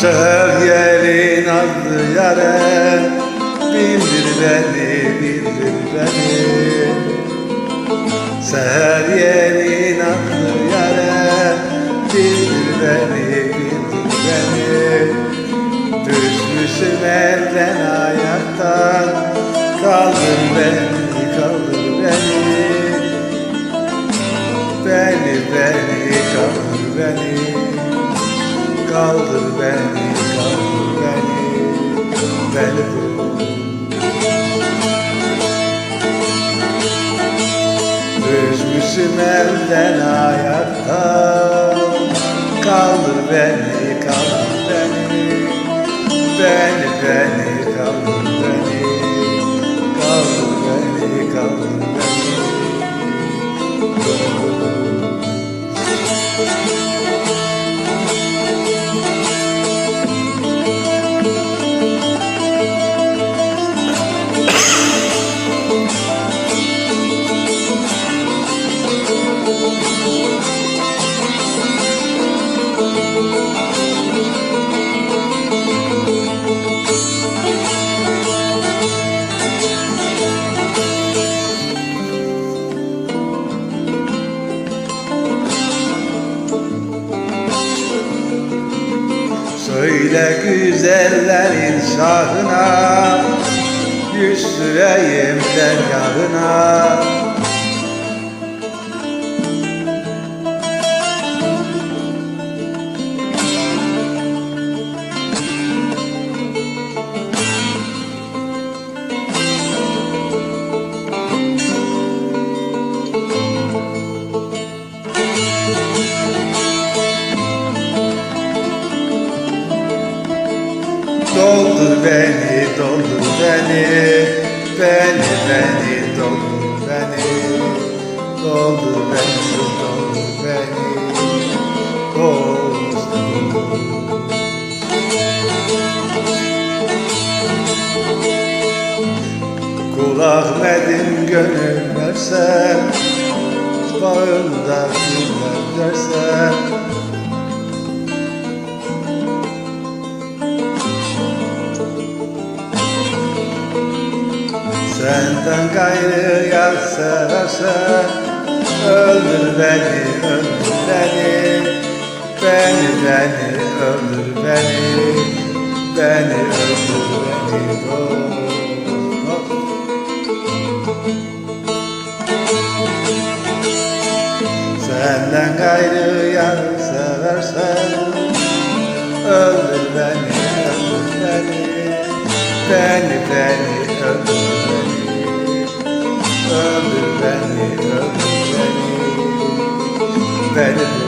Sevgilim nazlı yare Bildir beni, bildir beni. Seher yeni nazlı yare Bildir beni, bildir beni. Düşmüşüm elden ayaktan Kaldır beni, kaldır beni. Beni, beni, kaldır beni Kaldır beni, kaldır beni Beni. Düşmüşüm elden ayakta. Kaldır beni, kaldır beni Beni, beni, Söyle güzellerin şahına Yüz süreyim dergahına Doldur beni, doldur beni Beni, beni, doldur beni. Doldur beni, doldur beni. Doldur Kul Ahmet'in gönül versen Bağında güller dersen Senden gayrı yar seversen Öldür beni, öldür beni. Beni, beni, öldür beni. Beni öldür beni. Dost. Senden gayrı yar seversen Öldür beni, öldür beni. Beni, beni, Beni Beni